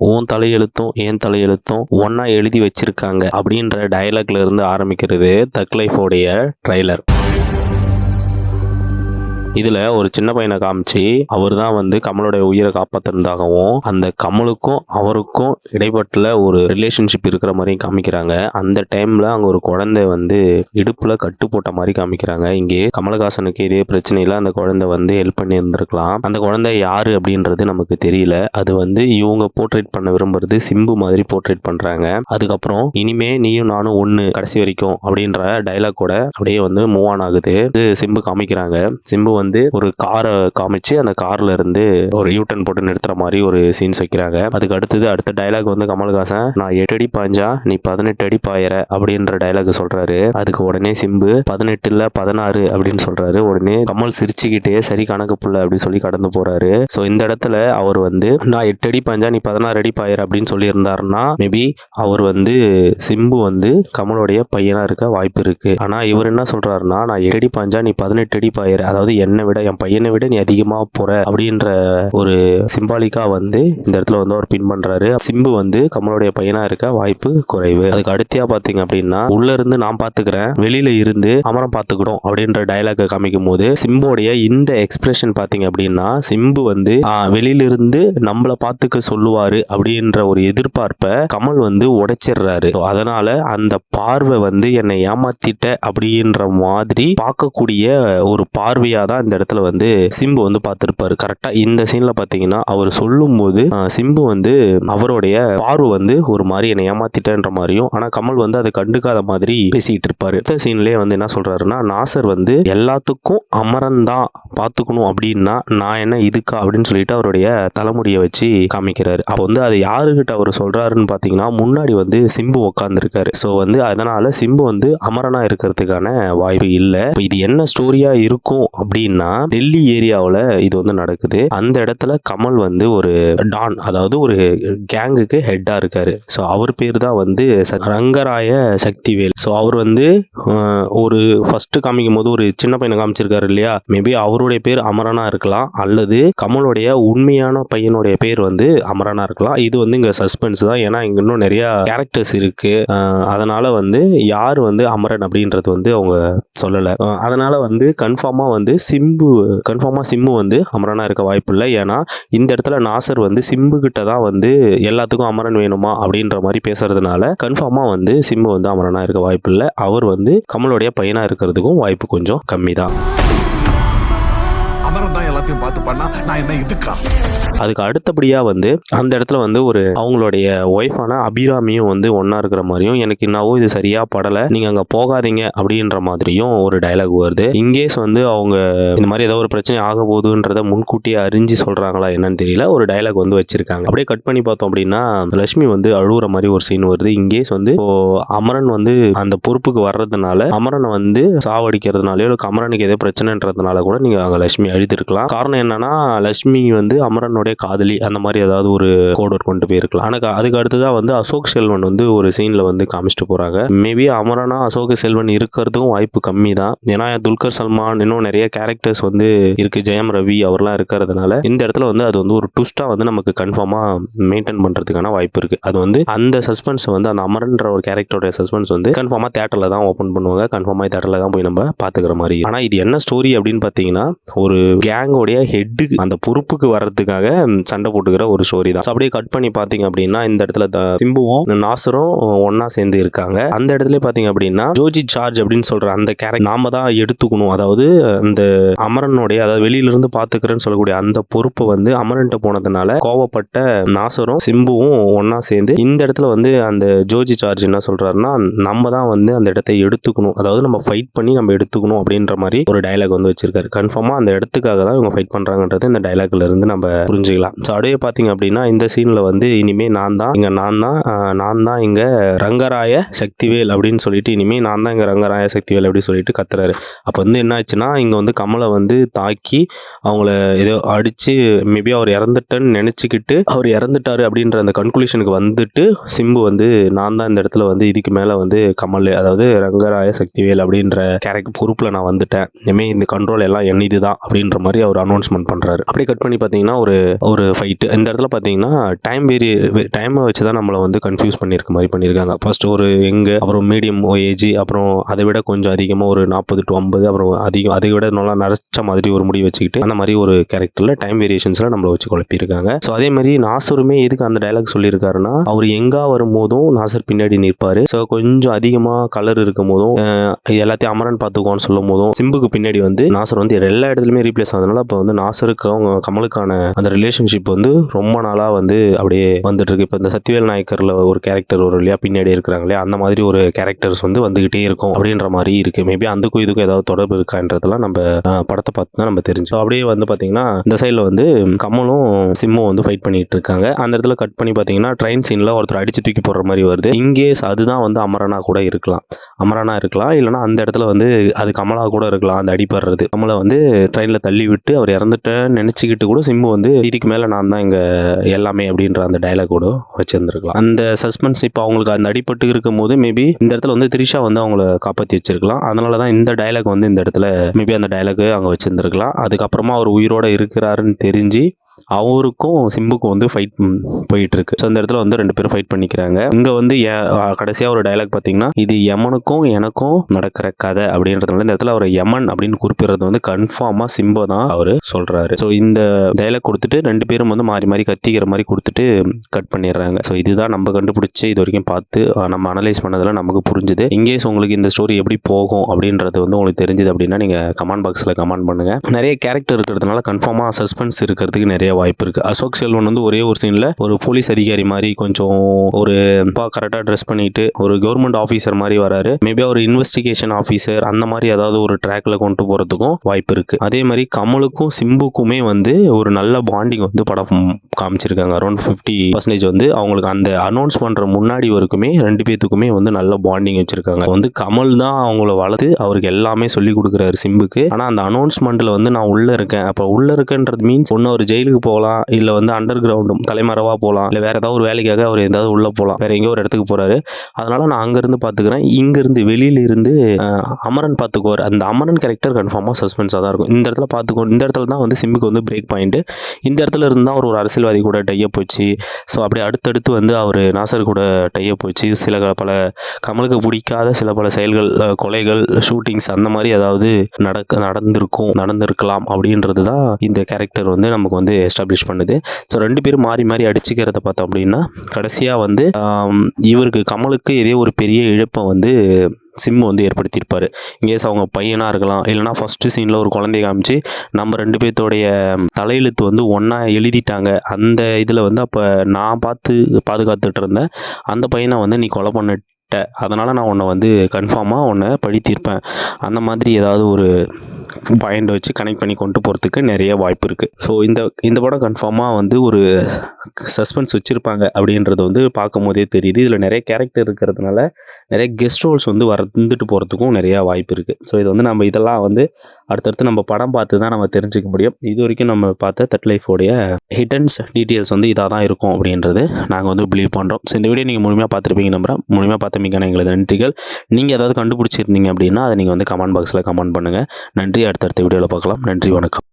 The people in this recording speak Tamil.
உன் தலையெழுத்தும் என் தலையெழுத்தும் ஒன்றா எழுதி வச்சிருக்காங்க அப்படின்ற டயலாக்ல இருந்து ஆரம்பிக்கிறது தக் லைஃபோடைய ட்ரைலர் இதில் ஒரு சின்ன பையனை காமிச்சு அவர் தான் வந்து கமலுடைய உயிரை காப்பாத்தினதாகவும் அந்த கமலுக்கும் அவருக்கும் இடைப்பட்டுல ஒரு ரிலேஷன்ஷிப் இருக்கிற மாதிரியும் காமிக்கிறாங்க. அந்த டைமில் அங்கே ஒரு குழந்தை வந்து இடுப்பில் கட்டு போட்ட மாதிரி காமிக்கிறாங்க. இங்கே கமலஹாசனுக்கு இதே பிரச்சனையில அந்த குழந்தை வந்து ஹெல்ப் பண்ணி இருந்திருக்கலாம் அந்த குழந்தை யாரு அப்படின்றது நமக்கு தெரியல. அது வந்து இவங்க போர்ட்ரேட் பண்ண விரும்புறது சிம்பு மாதிரி போர்ட்ரேட் பண்ணுறாங்க அதுக்கப்புறம் இனிமே நீயும் நானும் ஒன்று கடைசி வரைக்கும் அப்படின்ற டைலாக் கூட அப்படியே வந்து மூவ் ஆன் ஆகுது. இது சிம்பு காமிக்கிறாங்க. சிம்பு வந்து ஒரு காரை காமிச்சு அந்த கார்ல இருந்து ஒரு யூட்டன் போட்டு நிறுத்துற மாதிரி ஒரு சீன்ஸ் வைக்கிறாங்க அதுக்கு அடுத்தது அடுத்த டைலாக் வந்து கமல்ஹாசன் நான் எட்டு அடி பாஞ்சா நீ பதினெட்டு அடி பாயிற அப்படின்ற டைலாக் சொல்றாரு. அதுக்கு உடனே சிம்பு பதினெட்டுல பதினாறு அப்படின்னு சொல்றாரு. உடனே கமல் சிரிச்சுக்கிட்டே சரி கணக்கு புள்ள அப்படின்னு சொல்லி கடந்து போறாரு. ஸோ இந்த இடத்துல அவர் வந்து நான் எட்டு அடி பாஞ்சா நீ பதினாறு அடி பாயிற அப்படின்னு சொல்லி இருந்தாருன்னா மேபி அவர் வந்து சிம்பு வந்து கமலுடைய பையனா இருக்க வாய்ப்பு இருக்கு. ஆனா இவர் என்ன சொல்றாருன்னா நான் எட்டு அடி பாஞ்சா நீ பதினெட்டு அடி பாயிற அதாவது என்னை விட என் பையனை விட நீ அதிகமாக போற அப்படின்ற ஒரு சிம்பாலிக்கா வந்து இந்த இடத்துல வந்து அவர் பின் பண்றாரு. சிம்பு வந்து கமலுடைய பையனா இருக்க வாய்ப்பு குறைவு. அதுக்கு அடுத்தியா பாத்தீங்க அப்படின்னா உள்ள இருந்து நான் பாத்துக்கிறேன் வெளியில இருந்து அமரம் பாத்துக்கிடும் அப்படின்ற டயலாக காமிக்கும் போது சிம்போடைய இந்த எக்ஸ்பிரஷன் பாத்தீங்க அப்படின்னா சிம்பு வந்து வெளியிலிருந்து நம்மளை பார்த்துக்க சொல்லுவார் சொல்லுவாரு அப்படின்ற ஒரு எதிர்பார்ப்பை கமல் வந்து உடைச்சிடுறாரு. அதனால அந்த பார்வை வந்து என்னை ஏமாத்திட்ட அப்படின்ற மாதிரி பார்க்கக்கூடிய ஒரு பார்வையா தான் இந்த இடத்துல வந்து சிம்பு வந்து பார்த்துருப்பாரு. கரெக்டாக இந்த சீனில் பார்த்தீங்கன்னா அவர் சொல்லும்போது போது சிம்பு வந்து அவருடைய பார்வை வந்து ஒரு மாதிரி என்னை ஏமாத்திட்டேன்ற மாதிரியும் ஆனால் கமல் வந்து அதை கண்டுக்காத மாதிரி பேசிக்கிட்டு இருப்பாரு. இந்த சீன்லேயே வந்து என்ன சொல்கிறாருன்னா நாசர் வந்து எல்லாத்துக்கும் அமரந்தான் பார்த்துக்கணும் அப்படின்னா நான் என்ன இதுக்கா? அப்படின்னு சொல்லிட்டு அவருடைய தலைமுடியை வச்சு காமிக்கிறாரு. அப்போ வந்து அது யாருக்கிட்ட அவர் சொல்கிறாருன்னு பார்த்தீங்கன்னா முன்னாடி வந்து சிம்பு உட்காந்துருக்காரு ஸோ வந்து அதனால் சிம்பு வந்து அமரனாக இருக்கிறதுக்கான வாய்ப்பு இல்லை. இது என்ன ஸ்டோரியாக இருக்கும் அப்படின்னு டெல்லி ஏரியாவில் இது வந்து நடக்குது. அந்த இடத்துல கமல் வந்து ஒரு டான் அதாவது ஒரு கேங்குக்கு ஹெட்டாக இருக்காரு. ஸோ அவர் பேர் தான் வந்து ச- ரங்கராய சக்திவேல். ஸோ அவர் வந்து ஒரு ஃபர்ஸ்ட் காமிக்கும் போது ஒரு சின்ன பையனை காமிச்சிருக்காரு இல்லையா? மேபி அவருடைய பேர் அமரனா இருக்கலாம் அல்லது கமலுடைய உண்மையான பையனுடைய பேர் வந்து அமரனா இருக்கலாம். இது வந்து இங்க சஸ்பென்ஸ் தான். ஏன்னா இங்க இன்னும் நிறைய கேரக்டர்ஸ் இருக்கு. அதனால வந்து யார் வந்து அமரன் அப்படின்றது வந்து அவங்க சொல்லலை. அதனால வந்து கன்ஃபார்மா வந்து சிம்பு கன்ஃபார்மாக சிம்பு வந்து அமரனாக இருக்க வாய்ப்பு இல்லை ஏன்னா இந்த இடத்துல நாசர் வந்து சிம்பு கிட்ட தான் வந்து எல்லாத்துக்கும் அமரன் வேணுமா அப்படின்ற மாதிரி பேசுறதுனால கன்ஃபார்மாக வந்து சிம்பு வந்து அமரனாக இருக்க வாய்ப்பு இல்லை அவர் வந்து கமலுடைய பையனாக இருக்கிறதுக்கும் வாய்ப்பு கொஞ்சம் கம்மி தான் அமரன் தான் எல்லாத்தையும் பார்த்து பண்ணா நான் என்ன இதுக்கா அதுக்கு அடுத்தபடியாக வந்து அந்த இடத்துல வந்து ஒரு அவங்களுடைய ஒய்ஃபான அபிராமியும் வந்து ஒன்றா இருக்கிற மாதிரியும் எனக்கு என்னவோ இது சரியாக படலை. நீங்கள் அங்கே போகாதீங்க அப்படின்ற மாதிரியும் ஒரு டயலாக் வருது. இங்கேஸ் வந்து அவங்க இந்த மாதிரி ஏதோ ஒரு பிரச்சனை ஆக போகுதுன்றத முன்கூட்டியே அறிஞ்சு சொல்கிறாங்களா என்னன்னு தெரியல. ஒரு டயலாக் வந்து வச்சிருக்காங்க. அப்படியே கட் பண்ணி பார்த்தோம் அப்படின்னா லட்சுமி வந்து அழுகுற மாதிரி ஒரு சீன் வருது. இங்கேஸ் வந்து அமரன் வந்து அந்த பொறுப்புக்கு வர்றதுனால அமரனை வந்து சாவடிக்கிறதுனாலயோ இல்லை அமரனுக்கு ஏதோ பிரச்சனைன்றதுனால கூட நீங்கள் அங்கே லட்சுமி அழுதிருக்கலாம். காரணம் என்னன்னா லட்சுமி வந்து அமரனுடைய காதலி அந்த மாதிரி ஏதாவது ஒரு கோடர் கொண்டு போயிருக்கலாம். ஆனால் அதுக்கு அடுத்ததான் வந்து அசோக் செல்வன் வந்து ஒரு சீனில் வந்து காமிச்சிட்டு போகிறாங்க மேபி அமரனா அசோக் செல்வன் இருக்கிறதுக்கும் வாய்ப்பு கம்மி தான் ஏன்னா துல்கர் சல்மான் இன்னும் நிறைய கேரக்டர்ஸ் வந்து இருக்கு. ஜெயம் ரவி அவர்லாம் இருக்கிறதுனால இந்த இடத்துல வந்து அது வந்து ஒரு ட்விஸ்டா வந்து நமக்கு கன்ஃபார்மாக மெயின்டைன் பண்ணுறதுக்கான வாய்ப்பு இருக்கு. அது வந்து அந்த சஸ்பென்ஸ் வந்து அந்த அமரன்ற ஒரு கேரக்டரோட சஸ்பென்ஸ் வந்து கன்ஃபார்மாக தேட்டரில் தான் ஓப்பன் பண்ணுவாங்க. கன்ஃபார்மாக தேட்டரில் தான் போய் நம்ம பார்த்துக்கிற மாதிரி ஆனால் இது என்ன ஸ்டோரி அப்படின்னு பார்த்தீங்கன்னா ஒரு கேங்கோடைய ஹெட்டு அந்த பொறுப்புக்கு வர்றதுக்காக சண்டை போட்டுக்கிற ஒரு ஸ்டோரி தான். அப்படியே கட் பண்ணி பாத்தீங்க அப்படின்னா இந்த இடத்துல த- சிம்புவும் நாசரும் ஒன்னா சேர்ந்து இருக்காங்க. அந்த இடத்துல பாத்தீங்க அப்படின்னா ஜோஜி சார்ஜ் அப்படின்னு சொல்ற அந்த கேரக்டர் நாம தான் எடுத்துக்கணும். அதாவது அந்த அமரனுடைய அதாவது வெளியில இருந்து பாத்துக்கிறேன்னு சொல்லக்கூடிய அந்த பொறுப்பை வந்து அமரன்ட்ட போனதுனால கோவப்பட்ட நாசரும் சிம்புவும் ஒன்னா சேர்ந்து இந்த இடத்துல வந்து அந்த ஜோஜி சார்ஜ் என்ன சொல்றாருன்னா நம்ம தான் வந்து அந்த இடத்தை எடுத்துக்கணும். அதாவது நம்ம ஃபைட் பண்ணி நம்ம எடுத்துக்கணும் அப்படின்ற மாதிரி ஒரு டயலாக் வந்து வச்சிருக்காரு. கன்ஃபார்மா அந்த இடத்துக்காக தான் இவங்க ஃபைட் பண்றாங்கன்றது இந்த டைலாக்ல இருந்து நம்ம புரிஞ்சுக்கலாம். ஸோ அப்படியே பார்த்தீங்க அப்படின்னா இந்த சீனில் வந்து இனிமே நான் தான். இங்கே நான் தான் நான் தான் இங்கே ரங்கராய சக்திவேல் அப்படின்னு சொல்லிட்டு இனிமே நான் தான் இங்கே ரங்கராய சக்திவேல் அப்படின்னு சொல்லிட்டு கத்துறாரு. அப்போ வந்து என்ன ஆச்சுன்னா இங்கே வந்து கமலை வந்து தாக்கி அவங்கள ஏதோ அடித்து மேபி அவர் இறந்துட்டேன்னு நினச்சிக்கிட்டு அவர் இறந்துட்டாரு அப்படின்ற அந்த கன்க்ளூஷனுக்கு வந்துட்டு சிம்பு வந்து நான் தான் இந்த இடத்துல வந்து இதுக்கு மேலே வந்து கமல் அதாவது ரங்கராய சக்திவேல் அப்படின்ற கேரக்டர் பொறுப்பில் நான் வந்துட்டேன். இனிமேல் இந்த கண்ட்ரோல் எல்லாம் என்னது தான் அப்படின்ற மாதிரி அவர் அனௌன்ஸ்மெண்ட் பண்ணுறாரு அப்படியே கட் பண்ணி பார்த்தீங்கன்னா ஒரு ஒரு ஃபைட்டு இந்த இடத்துல பார்த்தீங்கன்னா டைம் வேரி டைமை வச்சு தான் நம்மளை வந்து கன்ஃபியூஸ் பண்ணியிருக்க மாதிரி பண்ணியிருக்காங்க ஃபர்ஸ்ட் ஒரு எங்கே அப்புறம் மீடியம் ஏஜ் அப்புறம் அதை விட கொஞ்சம் அதிகமாக ஒரு நாற்பது டு ஐம்பது அப்புறம் அதிகம் அதை விட நல்லா நரைச்ச மாதிரி ஒரு முடி வச்சுக்கிட்டு அந்த மாதிரி ஒரு கேரக்டரில் டைம் வேரியேஷன்ஸில் நம்மளை வச்சு குழப்பியிருக்காங்க. ஸோ அதே மாதிரி நாசருமே எதுக்கு அந்த டைலாக் சொல்லியிருக்காருன்னா அவர் எங்கா வரும்போதும் நாசர் பின்னாடி நிற்பார். ஸோ கொஞ்சம் அதிகமாக கலர் இருக்கும் போதும் எல்லாத்தையும் அமரன் பார்த்துக்கோன்னு சொல்லும் போதும் சிம்புக்கு பின்னாடி வந்து நாசர் வந்து எல்லா இடத்துலையுமே ரீப்ளேஸ் ஆனதுனால இப்போ வந்து நாசருக்கு அவங்க கமலுக்கான அந்த ரிலேஷன்ஷிப் வந்து ரொம்ப நாளாக வந்து அப்படியே வந்துட்டுருக்கு. இப்போ இந்த சத்யவேல் நாயக்கரில் ஒரு கேரக்டர் வரும் இல்லையா பின்னாடி இருக்கிறாங்க இல்லையா அந்த மாதிரி ஒரு கேரக்டர்ஸ் வந்து வந்துகிட்டே இருக்கும் அப்படின்ற மாதிரி இருக்குது மேபி அதுக்கும் இதுக்கும் ஏதாவது தொடர்பு இருக்கான்றதெல்லாம் நம்ம படத்தை பார்த்து தான் நம்ம தெரிஞ்சு அப்படியே வந்து பார்த்தீங்கன்னா இந்த சைடில் வந்து கமலும் சிம்மும் வந்து ஃபைட் பண்ணிட்டு இருக்காங்க. அந்த இடத்துல கட் பண்ணி பார்த்தீங்கன்னா ட்ரெயின் சீனில் ஒருத்தர் அடிச்சு தூக்கி போடுற மாதிரி வருது. இங்கே அதுதான் வந்து அமரனா கூட இருக்கலாம். அமரனா இருக்கலாம் இல்லைனா அந்த இடத்துல வந்து அது கமலா கூட இருக்கலாம். அந்த அடிபடுறது. கமலை வந்து ட்ரெயினில் தள்ளி விட்டு அவர் இறந்துட்டேன்னு நினச்சிக்கிட்டு கூட சிம்பு வந்து இதுக்கு மேலே நான் தான் இங்கே எல்லாமே அப்படின்ற அந்த டைலாக் கூட அந்த சஸ்பென்ஸ் இப்போ அவங்களுக்கு அந்த அடிப்பட்டு இருக்கும் போது மேபி இந்த இடத்துல வந்து த்ரிஷா வந்து அவங்கள காப்பாற்றி வச்சிருக்கலாம். அதனால தான் இந்த டைலாக் வந்து இந்த இடத்துல மேபி அந்த டைலாக் அங்கே வச்சுருந்துருக்கலாம். அதுக்கப்புறமா அவர் உயிரோட இருக்கிறாருன்னு தெரிஞ்சு அவருக்கும் சிம்புக்கும் வந்து ஃபைட் போயிட்டு இருக்கு ஸோ அந்த இடத்துல வந்து ரெண்டு பேரும் ஃபைட் பண்ணிக்கிறாங்க. இங்க வந்து கடைசியாக ஒரு டைலாக் பார்த்தீங்கன்னா இது யமனுக்கும் எனக்கும் நடக்கிற கதை அப்படின்றதுனால இந்த இடத்துல அவர் யமன் அப்படின்னு குறிப்பிடுறது வந்து கன்ஃபார்மாக சிம்பு தான் அவர் சொல்றாரு. ஸோ இந்த டயலாக் கொடுத்துட்டு ரெண்டு பேரும் வந்து மாறி மாறி கத்திக்கிற மாதிரி கொடுத்துட்டு கட் பண்ணிடுறாங்க. ஸோ இதுதான் நம்ம கண்டுபிடிச்சி இது வரைக்கும் பார்த்து நம்ம அனலைஸ் பண்ணதில் நமக்கு புரிஞ்சுது. இங்கேஸ் உங்களுக்கு இந்த ஸ்டோரி எப்படி போகும் அப்படின்றது வந்து உங்களுக்கு தெரிஞ்சுது அப்படின்னா நீங்கள் கமெண்ட் பாக்ஸில் கமெண்ட் பண்ணுங்க. நிறைய கேரக்டர் இருக்கிறதுனால கன்ஃபார்மாக சஸ்பென்ஸ் இருக்கிறதுக்கு நிறைய நிறைய வாய்ப்பு இருக்குது அசோக் செல்வன் வந்து ஒரே ஒரு சீனில் ஒரு போலீஸ் அதிகாரி மாதிரி கொஞ்சம் ஒரு கரெக்டாக ட்ரெஸ் பண்ணிட்டு ஒரு கவர்மெண்ட் ஆஃபீஸர் மாதிரி வராரு. மேபி ஒரு இன்வெஸ்டிகேஷன் ஆஃபீஸர் அந்த மாதிரி ஏதாவது ஒரு ட்ராக்ல கொண்டு போகிறதுக்கும் வாய்ப்பு இருக்குது அதே மாதிரி கமலுக்கும் சிம்புக்குமே வந்து ஒரு நல்ல பாண்டிங் வந்து படம் காமிச்சிருக்காங்க. அரௌண்ட் ஃபிஃப்டி பர்சன்டேஜ் வந்து அவங்களுக்கு அந்த அனௌன்ஸ் பண்ணுற முன்னாடி வரைக்குமே ரெண்டு பேத்துக்குமே வந்து நல்ல பாண்டிங் வச்சிருக்காங்க. வந்து கமல் தான் அவங்கள வளர்த்து அவருக்கு எல்லாமே சொல்லி கொடுக்குறாரு சிம்புக்கு. ஆனால் அந்த அனௌன்ஸ்மெண்ட்டில் வந்து நான் உள்ளே இருக்கேன். அப்போ உள்ளே இருக்கேன்றது மீன்ஸ் ஒன்று ஒரு ஜெயிலுக்கு போகலாம் இல்லை வந்து அண்டர் கிரவுண்டும் தலைமறைவாக போகலாம் இல்லை வேற ஏதாவது ஒரு வேலைக்காக அவர் ஏதாவது உள்ளே போகலாம். வேற எங்கேயோ ஒரு இடத்துக்கு போகிறாரு அதனால நான் அங்கேருந்து பார்த்துக்கிறேன் இங்கேருந்து வெளியில இருந்து அமரன் பார்த்துக்குவார் அந்த அமரன் கேரக்டர் கன்ஃபார்மாக சஸ்பென்ஸாக தான் இருக்கும். இந்த இடத்துல பார்த்துக்கோ இந்த இடத்துல தான் வந்து சிம்புக்கு வந்து பிரேக் பாயிண்ட் இந்த இடத்துல இருந்து தான் அவர் ஒரு அரசியல்வாதி கூட டையப் போச்சு ஸோ அப்படியே அடுத்தடுத்து வந்து அவர் நாசர் கூட டையப் போச்சு சில பல கமலுக்கு பிடிக்காத சில பல செயல்கள் கொலைகள் ஷூட்டிங்ஸ் அந்த மாதிரி ஏதாவது நடக்க நடந்திருக்கும் நடந்திருக்கலாம் அப்படின்றது தான் இந்த கேரக்டர் வந்து நமக்கு வந்து எஸ்டாப்ளிஷ் பண்ணுது. ஸோ ரெண்டு பேரும் மாறி மாறி அடிச்சுக்கிறத பார்த்தோம் அப்படின்னா கடைசியாக வந்து இவருக்கு கமலுக்கு இதே ஒரு பெரிய இழப்பை வந்து சிம்மு வந்து ஏற்படுத்தியிருப்பார். இங்கேஸ் அவங்க பையனாக இருக்கலாம் இல்லைனா ஃபஸ்ட்டு சீனில் ஒரு குழந்தைய காமிச்சு நம்ம ரெண்டு பேர்த்தோடைய தலையெழுத்து வந்து ஒன்றா எழுதிட்டாங்க. அந்த இதில் வந்து அப்போ நான் பார்த்து பாதுகாத்துட்டு இருந்தேன். அந்த பையனை வந்து நீ கொலை பண்ணிட்ட. அதனால் நான் உன்னை வந்து கன்ஃபார்மாக உன்னை பழி தீர்ப்பேன் அந்த மாதிரி ஏதாவது ஒரு பாயிண்ட் வச்சு கனெக்ட் பண்ணி கொண்டு போகிறதுக்கு நிறைய வாய்ப்பு இருக்குது ஸோ இந்த இந்த படம் கன்ஃபார்மாக வந்து ஒரு சஸ்பென்ஸ் வச்சுருப்பாங்க அப்படின்றது வந்து பார்க்கும் போதே தெரியுது. இதில் நிறைய கேரக்டர் இருக்கிறதுனால நிறைய கெஸ்ட் ரோல்ஸ் வந்து வந்துட்டு போகிறதுக்கும் நிறையா வாய்ப்பு இருக்குது ஸோ இது வந்து நம்ம இதெல்லாம் வந்து அடுத்தடுத்து நம்ம படம் பார்த்து தான் நம்ம தெரிஞ்சுக்க முடியும். இது வரைக்கும் நம்ம பார்த்த தட் லைஃபோடைய ஹிட்டன்ஸ் டீட்டெயில்ஸ் வந்து இதாக தான் இருக்கும் அப்படின்றது நாங்கள் வந்து பிலீவ் பண்ணுறோம் ஸோ இந்த வீடியோ நீங்கள் முழுமையாக பார்த்துருப்பீங்க நம்புறேன். முழுமையாக பார்த்தமைக்கான எங்களது நன்றிகள். நீங்கள் ஏதாவது கண்டுபிடிச்சிருந்தீங்க அப்படின்னா அதை நீங்கள் வந்து கமெண்ட் பாக்ஸில் கமெண்ட் பண்ணுங்கள் நன்றி. அடுத்தடுத்த வீடியோவில் பார்க்கலாம். நன்றி. வணக்கம்.